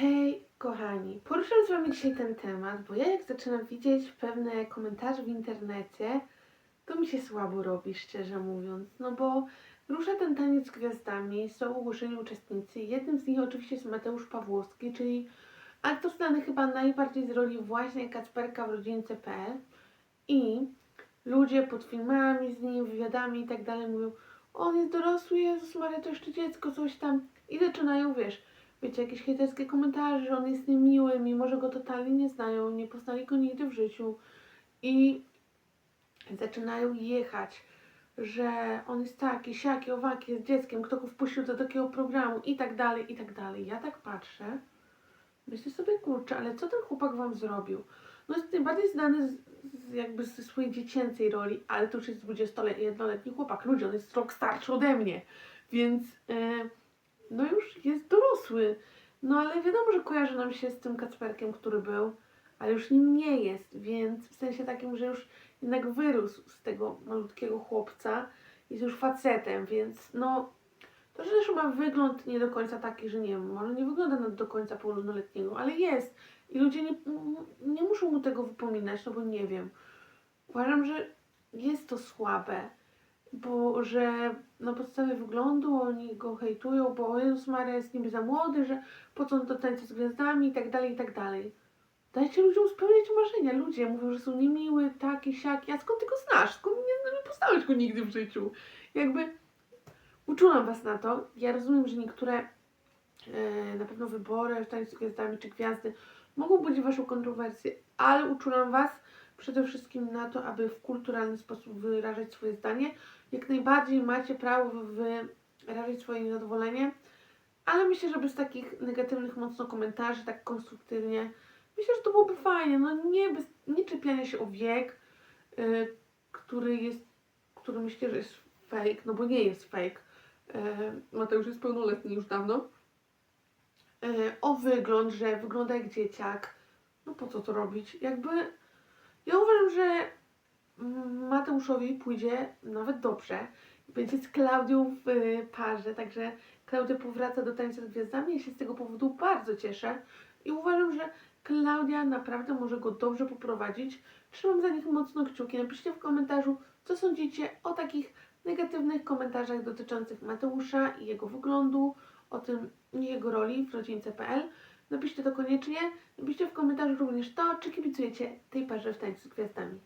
Hej, kochani, poruszam z Wami dzisiaj ten temat, bo ja jak zaczynam widzieć pewne komentarze w internecie, to mi się słabo robi, szczerze mówiąc. No bo rusza ten taniec z gwiazdami, są ogłoszeni uczestnicy. Jednym z nich oczywiście jest Mateusz Pawłowski, czyli aktor znany chyba najbardziej z roli właśnie Kacperka w rodzince.pl. I ludzie pod filmami z nim, wywiadami i tak dalej mówią, on jest dorosły, Jezus Maria, to jeszcze dziecko, coś tam. I zaczynają, wiesz, wiecie, jakieś hejterskie komentarze, że on jest niemiły, mimo że go totalnie nie znają, nie poznali go nigdy w życiu. I zaczynają jechać, że on jest taki, siaki, owaki, jest dzieckiem, kto go wpuścił do takiego programu i tak dalej, i tak dalej. Ja tak patrzę, myślę sobie, kurczę, ale co ten chłopak wam zrobił? No jest najbardziej znany z, z jakby ze swojej dziecięcej roli, ale to już jest 21-letni chłopak. Ludzie, on jest rok starszy ode mnie, więc e, no już jest dorosły. No ale wiadomo, że kojarzy nam się z tym Kacperkiem, który był, ale już nim nie jest, więc w sensie takim, że już jednak wyrósł z tego malutkiego chłopca, jest już facetem, więc no to zresztą ma wygląd nie do końca taki, że nie wiem, może nie wygląda na do końca pełnoletniego, ale jest. I ludzie nie, nie muszą mu tego wypominać, no bo nie wiem. Uważam, że jest to słabe, bo że na podstawie wyglądu oni go hejtują, bo Jezus Maria jest niby za młody, że po co on to tańczy z gwiazdami i tak dalej, i tak dalej. Dajcie ludziom spełniać marzenia. Ludzie mówią, że są niemiły, taki, siaki. A skąd ty go znasz? Skąd nie, nie poznałeś go nigdy w życiu? Jakby uczułam was na to. Ja rozumiem, że niektóre e, na pewno wybory w tańcu z gwiazdami czy gwiazdy mogą budzić waszą kontrowersję, ale uczulam was przede wszystkim na to, aby w kulturalny sposób wyrażać swoje zdanie. Jak najbardziej macie prawo wyrażać swoje niezadowolenie, ale myślę, że bez takich negatywnych mocno komentarzy, tak konstruktywnie, myślę, że to byłoby fajnie. No nie, bez, nie czepianie się o wiek, y, który jest, który myślę, że jest fake, no bo nie jest fake. Y, Mateusz jest pełnoletni już dawno. Y, o wygląd, że wygląda jak dzieciak. No po co to robić? Jakby ja uważam, że Mateuszowi pójdzie nawet dobrze. Będzie z Klaudią w y, parze, także Klaudia powraca do tańca z gwiazdami. Ja się z tego powodu bardzo cieszę i uważam, że Klaudia naprawdę może go dobrze poprowadzić. Trzymam za nich mocno kciuki. Napiszcie w komentarzu, co sądzicie o takich negatywnych komentarzach dotyczących Mateusza i jego wyglądu, o tym jego roli w rodzince.pl. Napiszcie to koniecznie. Napiszcie w komentarzu również to, czy kibicujecie tej parze w tańcu z gwiazdami.